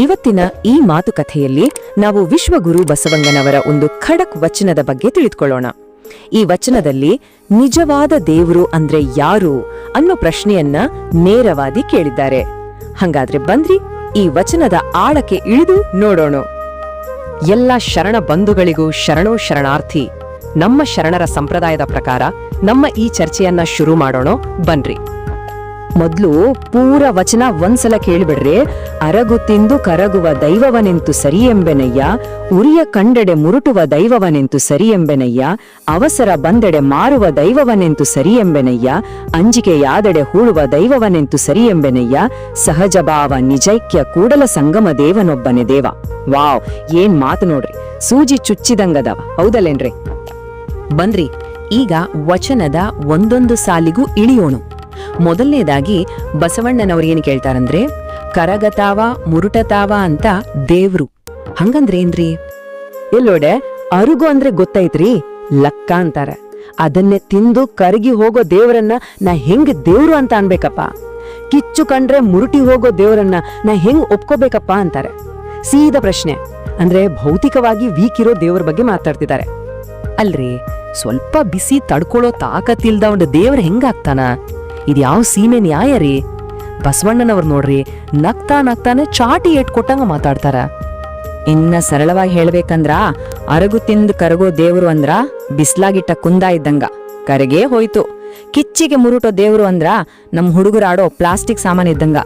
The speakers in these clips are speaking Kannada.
ಇವತ್ತಿನ ಈ ಮಾತುಕಥೆಯಲ್ಲಿ ನಾವು ವಿಶ್ವಗುರು ಬಸವಂಗನವರ ಒಂದು ಖಡಕ್ ವಚನದ ಬಗ್ಗೆ ತಿಳಿದುಕೊಳ್ಳೋಣ. ಈ ವಚನದಲ್ಲಿ ನಿಜವಾದ ದೇವರು ಅಂದ್ರೆ ಯಾರು ಅನ್ನೋ ಪ್ರಶ್ನೆಯನ್ನ ನೇರವಾದಿ ಕೇಳಿದ್ದಾರೆ. ಹಂಗಾದ್ರೆ ಬಂದ್ರಿ, ಈ ವಚನದ ಆಳಕ್ಕೆ ಇಳಿದು ನೋಡೋಣ. ಎಲ್ಲ ಶರಣ ಬಂಧುಗಳಿಗೂ ಶರಣೋ ಶರಣಾರ್ಥಿ, ನಮ್ಮ ಶರಣರ ಸಂಪ್ರದಾಯದ ಪ್ರಕಾರ ನಮ್ಮ ಈ ಚರ್ಚೆಯನ್ನ ಶುರು ಮಾಡೋಣ, ಬನ್ರಿ. ಮೊದ್ಲು ಪೂರ ವಚನ ಒಂದ್ಸಲ ಕೇಳ್ಬಿಡ್ರಿ. ಅರಗು ತಿಂದು ಕರಗುವ ದೈವವನೆಂತು ಸರಿಯೆಂಬೆನಯ್ಯ, ಉರಿಯ ಕಂಡೆಡೆ ಮುರುಟುವ ದೈವವನೆಂತು ಸರಿಯೆಂಬೆನಯ್ಯ, ಅವಸರ ಬಂದೆಡೆ ಮಾರುವ ದೈವವನೆಂತು ಸರಿಯೆಂಬೆನಯ್ಯ ಅಂಜಿಕೆಯಾದೆಡೆ ಹೂಳುವ ದೈವವನೆಂತು ಸರಿಯೆಂಬೆನಯ್ಯ, ಸಹಜ ಭಾವ ನಿಜೈಕ್ಯ ಕೂಡಲ ಸಂಗಮ ದೇವನೊಬ್ಬನೇ ದೇವ. ವಾವ್, ಏನ್ ಮಾತು ನೋಡ್ರಿ. ಸೂಜಿ ಚುಚ್ಚಿದಂಗದವ, ಹೌದಲ್ಲೇನ್ರಿ? ಬಂದ್ರಿ, ಈಗ ವಚನದ ಒಂದೊಂದು ಸಾಲಿಗೂ ಇಳಿಯೋಣ. ಮೊದಲನೇದಾಗಿ ಬಸವಣ್ಣನವರು ಏನು ಕೇಳ್ತಾರಂದ್ರೆ, ಕರಗತಾವ, ಮುರುಟತಾವ ಅಂತ ದೇವ್ರು. ಹಂಗಂದ್ರೇನ್ರಿ ಎಲ್ಲೋಡೆ ಅರುಗು ಅಂದ್ರೆ ಗೊತ್ತೈತ್ರಿ? ಲಕ್ಕ ಅಂತಾರ. ಅದನ್ನೇ ತಿಂದು ಕರಗಿ ಹೋಗೋ ದೇವರನ್ನ ನಾ ಹೆಂಗ್ ದೇವ್ರು ಅಂತ ಅನ್ಬೇಕಪ್ಪ? ಕಿಚ್ಚು ಕಂಡ್ರೆ ಮುರುಟಿ ಹೋಗೋ ದೇವರನ್ನ ನಾ ಹೆಂಗ್ ಒಪ್ಕೋಬೇಕಪ್ಪ ಅಂತಾರೆ. ಸೀದ ಪ್ರಶ್ನೆ. ಅಂದ್ರೆ ಭೌತಿಕವಾಗಿ ವೀಕ್ ಇರೋ ದೇವ್ರ ಬಗ್ಗೆ ಮಾತಾಡ್ತಿದ್ದಾರೆ. ಅಲ್ರಿ, ಸ್ವಲ್ಪ ಬಿಸಿ ತಡ್ಕೊಳ್ಳೋ ತಾಕತ್ತಿಲ್ದ ಒಂದು ದೇವ್ರ ಹೆಂಗಾಗ್ತಾನ ಇದ್ಯಾವ ಸೀಮೆ ನ್ಯಾಯ ರೀ? ಬಸವಣ್ಣನವ್ರು ನೋಡ್ರಿ, ನಗ್ತಾ ನಗ್ತಾನೆ ಚಾಟಿ ಕೊಟ್ಟಂಗ ಮಾತಾಡ್ತಾರ. ಇನ್ನ ಸರಳವಾಗಿ ಹೇಳ್ಬೇಕಂದ್ರ, ಅರಗು ತಿಂದು ಕರಗೋ ದೇವ್ರು ಅಂದ್ರ ಬಿಸ್ಲಾಗಿಟ್ಟ ಕುಂದ ಇದ್ದಂಗ. ಕರಗೇ ಹೋಯ್ತು. ಕಿಚ್ಚಿಗೆ ಮುರುಟೋ ದೇವ್ರು ಅಂದ್ರ ನಮ್ಮ ಹುಡುಗರಾಡೋ ಪ್ಲಾಸ್ಟಿಕ್ ಸಾಮಾನು ಇದ್ದಂಗ.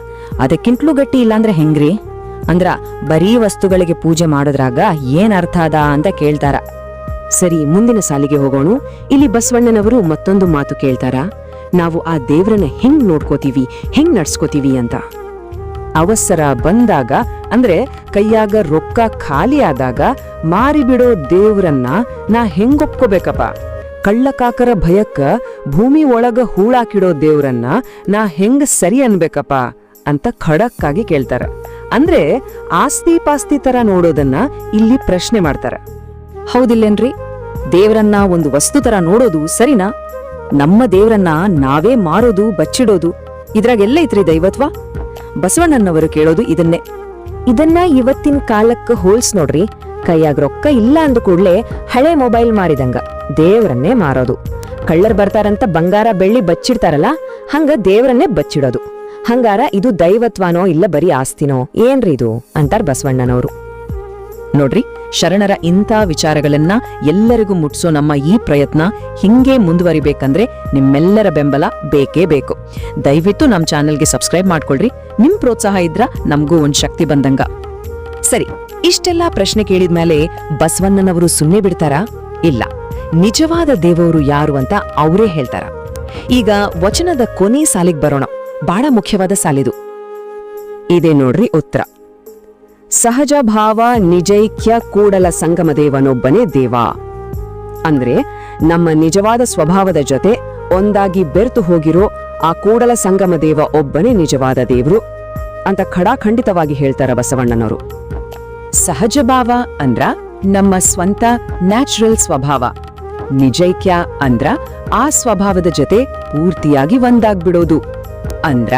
ಅದಕ್ಕಿಂತಲೂ ಗಟ್ಟಿ ಇಲ್ಲಾಂದ್ರೆ ಹೆಂಗ್ರಿ? ಅಂದ್ರ ಬರೀ ವಸ್ತುಗಳಿಗೆ ಪೂಜೆ ಮಾಡೋದ್ರಾಗ ಏನ್ ಅರ್ಥ ಅದ ಅಂತ ಕೇಳ್ತಾರ. ಸರಿ, ಮುಂದಿನ ಸಾಲಿಗೆ ಹೋಗೋಣ. ಇಲ್ಲಿ ಬಸವಣ್ಣನವರು ಮತ್ತೊಂದು ಮಾತು ಕೇಳ್ತಾರ. ನಾವು ಆ ದೇವ್ರನ್ನ ಹೆಂಗ್ ನೋಡ್ಕೋತೀವಿ, ಹೆಂಗ್ ನಡ್ಸ್ಕೋತೀವಿ ಅಂತ. ಅವಸರ ಬಂದಾಗ, ಅಂದ್ರೆ ಕೈಯಾಗ ರೊಕ್ಕ ಖಾಲಿ ಆದಾಗ ಮಾರಿಬಿಡೋ ದೇವ್ರನ್ನ ನಾ ಹೆಂಗೊಪ್ಕೋಬೇಕಪ್ಪ ಕಳ್ಳ ಕಳ್ಳಕಾಕರ ಭಯಕ್ಕ ಭೂಮಿ ಒಳಗ ಹೂಳಾಕಿಡೋ ದೇವ್ರನ್ನ ನಾ ಹೆಂಗ್ ಸರಿ ಅನ್ಬೇಕಪ್ಪ ಅಂತ ಖಡಕ್ಕಾಗಿ ಕೇಳ್ತಾರ. ಅಂದ್ರೆ ಆಸ್ತಿ ಪಾಸ್ತಿ ತರ ನೋಡೋದನ್ನ ಇಲ್ಲಿ ಪ್ರಶ್ನೆ ಮಾಡ್ತಾರ. ಹೌದಿಲ್ಲೇನ್ರಿ? ದೇವ್ರನ್ನ ಒಂದು ವಸ್ತು ತರ ನೋಡೋದು ಸರಿನಾ? ನಮ್ಮ ದೇವರನ್ನ ನಾವೇ ಮಾರೋದು, ಬಚ್ಚಿಡೋದು. ಇದ್ರಾಗೆಲ್ಲ ಐತ್ರಿ ದೈವತ್ವ? ಬಸವಣ್ಣನವರು ಕೇಳೋದು ಇದನ್ನೇ. ಇದನ್ನ ಇವತ್ತಿನ ಕಾಲಕ್ಕೆ ಹೋಲ್ಸ್ ನೋಡ್ರಿ, ಕೈಯಾಗ ರೊಕ್ಕ ಇಲ್ಲ ಅಂದ ಕೂಡ್ಲೆ ಹಳೆ ಮೊಬೈಲ್ ಮಾರಿದಂಗ ದೇವರನ್ನೇ ಮಾರೋದು. ಕಳ್ಳರ್ ಬರ್ತಾರಂತ ಬಂಗಾರ ಬೆಳ್ಳಿ ಬಚ್ಚಿಡ್ತಾರಲ್ಲ, ಹಂಗ ದೇವರನ್ನೇ ಬಚ್ಚಿಡೋದು. ಹಂಗಾರ ಇದು ದೈವತ್ವನೋ ಇಲ್ಲ ಬರೀ ಆಸ್ತಿನೋ? ಏನ್ರಿ ಇದು? ಅಂತಾರ ಬಸವಣ್ಣನವರು. ನೋಡ್ರಿ, ಶರಣರ ಇಂಥ ವಿಚಾರಗಳನ್ನ ಎಲ್ಲರಿಗೂ ಮುಟ್ಸೋ ನಮ್ಮ ಈ ಪ್ರಯತ್ನ ಹಿಂಗೆ ಮುಂದುವರಿಬೇಕಂದ್ರೆ ನಿಮ್ಮೆಲ್ಲರ ಬೆಂಬಲ ಬೇಕೇ ಬೇಕು. ದಯವಿಟ್ಟು ನಮ್ಮ ಚಾನೆಲ್ಗೆ ಸಬ್ಸ್ಕ್ರೈಬ್ ಮಾಡ್ಕೊಳ್ರಿ, ನಿಮ್ ಪ್ರೋತ್ಸಾಹ ಇದ್ರ ನಮಗೂ ಒಂದ್ ಶಕ್ತಿ ಬಂದಂಗ. ಸರಿ, ಇಷ್ಟೆಲ್ಲಾ ಪ್ರಶ್ನೆ ಕೇಳಿದ್ಮೇಲೆ ಬಸವಣ್ಣನವರು ಸುಮ್ಮನೆ ಬಿಡ್ತಾರಾ? ಇಲ್ಲ, ನಿಜವಾದ ದೇವರು ಯಾರು ಅಂತ ಅವರೇ ಹೇಳ್ತಾರ? ಈಗ ವಚನದ ಕೊನೆ ಸಾಲಿಗೆ ಬರೋಣ ಬಹಳ ಮುಖ್ಯವಾದ ಸಾಲಿದು. ಇದೆ ನೋಡ್ರಿ ಉತ್ತರ. ಸಹಜ ಭಾವ ನಿಜೈಕ್ಯ ಕೂಡಲ ಸಂಗಮ ದೇವನೊಬ್ಬನೇ ದೇವ. ಅಂದ್ರೆ ನಮ್ಮ ನಿಜವಾದ ಸ್ವಭಾವದ ಜೊತೆ ಒಂದಾಗಿ ಬೆರ್ತು ಹೋಗಿರೋ ಆ ಕೂಡಲ ಸಂಗಮ ದೇವ ಒಬ್ಬನೇ ನಿಜವಾದ ದೇವ್ರು ಅಂತ ಖಡಾಖಂಡಿತವಾಗಿ ಹೇಳ್ತಾರ ಬಸವಣ್ಣನವರು. ಸಹಜ ಭಾವ ಅಂದ್ರ ನಮ್ಮ ಸ್ವಂತ ನ್ಯಾಚುರಲ್ ಸ್ವಭಾವ. ನಿಜೈಕ್ಯ ಅಂದ್ರ ಆ ಸ್ವಭಾವದ ಜೊತೆ ಪೂರ್ತಿಯಾಗಿ ಒಂದಾಗ್ಬಿಡೋದು. ಅಂದ್ರ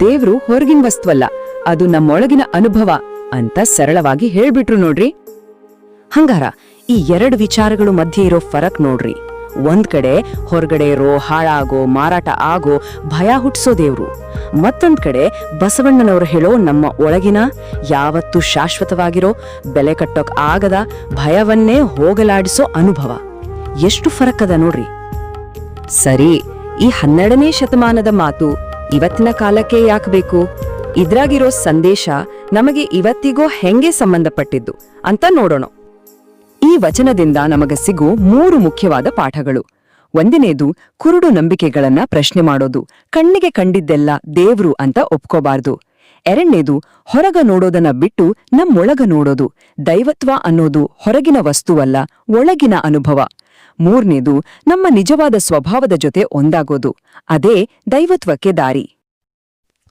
ದೇವ್ರು ಹೊರಗಿನ ವಸ್ತುವಲ್ಲ ಅದು ನಮ್ಮೊಳಗಿನ ಅನುಭವ. ಅಂತ ಸರಳವಾಗಿ ಹೇಳ್ಬಿಟ್ರು ನೋಡ್ರಿ. ಹಂಗಾರ ಈ ಎರಡು ವಿಚಾರಗಳು ಮಧ್ಯೆ ಇರೋ ಫರಕ್ ನೋಡ್ರಿ. ಒಂದ್ ಕಡೆ ಹೊರಗಡೆ ಇರೋ ಹಾಳಾಗೋ, ಮಾರಾಟ ಆಗೋ, ಭಯ ಹುಟ್ಸೋ ದೇವ್ರು. ಮತ್ತೊಂದ್ ಕಡೆ ಬಸವಣ್ಣನವರು ಹೇಳೋ ನಮ್ಮ ಒಳಗಿನ ಯಾವತ್ತೂ ಶಾಶ್ವತವಾಗಿರೋ, ಬೆಲೆ ಕಟ್ಟೋಕ್ ಆಗದ, ಭಯವನ್ನೇ ಹೋಗಲಾಡಿಸೋ ಅನುಭವ. ಎಷ್ಟು ಫರಕ್ ಅದ ನೋಡ್ರಿ. ಸರಿ, ಈ ಹನ್ನೆರಡನೇ ಶತಮಾನದ ಮಾತು ಇವತ್ತಿನ ಕಾಲಕ್ಕೆ ಯಾಕಬೇಕು ಇದ್ರಾಗಿರೋ ಸಂದೇಶ ನಮಗೆ ಇವತ್ತಿಗೂ ಹೆಂಗೆ ಸಂಬಂಧಪಟ್ಟಿದ್ದು ಅಂತ ನೋಡೋಣ. ಈ ವಚನದಿಂದ ನಮಗೆ ಸಿಗೋ ಮೂರು ಮುಖ್ಯವಾದ ಪಾಠಗಳು. ಒಂದನೇದು, ಕುರುಡು ನಂಬಿಕೆಗಳನ್ನ ಪ್ರಶ್ನೆ ಮಾಡೋದು. ಕಣ್ಣಿಗೆ ಕಂಡಿದ್ದೆಲ್ಲ ದೇವ್ರು ಅಂತ ಒಪ್ಕೋಬಾರ್ದು. ಎರಡನೇದು, ಹೊರಗ ನೋಡೋದನ್ನ ಬಿಟ್ಟು ನಮ್ಮೊಳಗ ನೋಡೋದು. ದೈವತ್ವ ಅನ್ನೋದು ಹೊರಗಿನ ವಸ್ತುವಲ್ಲ, ಒಳಗಿನ ಅನುಭವ. ಮೂರನೇದು, ನಮ್ಮ ನಿಜವಾದ ಸ್ವಭಾವದ ಜೊತೆ ಒಂದಾಗೋದು. ಅದೇ ದೈವತ್ವಕ್ಕೆ ದಾರಿ.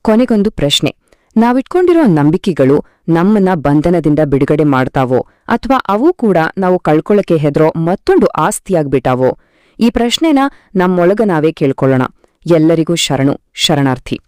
ಕೊನೆಗೊಂದು ಪ್ರಶ್ನೆ. ನಾವಿಟ್ಕೊಂಡಿರೋ ನಂಬಿಕೆಗಳು ನಮ್ಮನ್ನ ಬಂಧನದಿಂದ ಬಿಡುಗಡೆ ಮಾಡ್ತಾವೋ ಅಥವಾ ಅವು ಕೂಡ ನಾವು ಕಳ್ಕೊಳ್ಳಕ್ಕೆ ಹೆದರೋ ಮತ್ತೊಂದು ಆಸ್ತಿಯಾಗ್ಬಿಟ್ಟಾವೋ? ಈ ಪ್ರಶ್ನೆನ ನಮ್ಮೊಳಗ ನಾವೇ ಕೇಳ್ಕೊಳ್ಳೋಣ. ಎಲ್ಲರಿಗೂ ಶರಣು, ಶರಣಾರ್ಥಿ.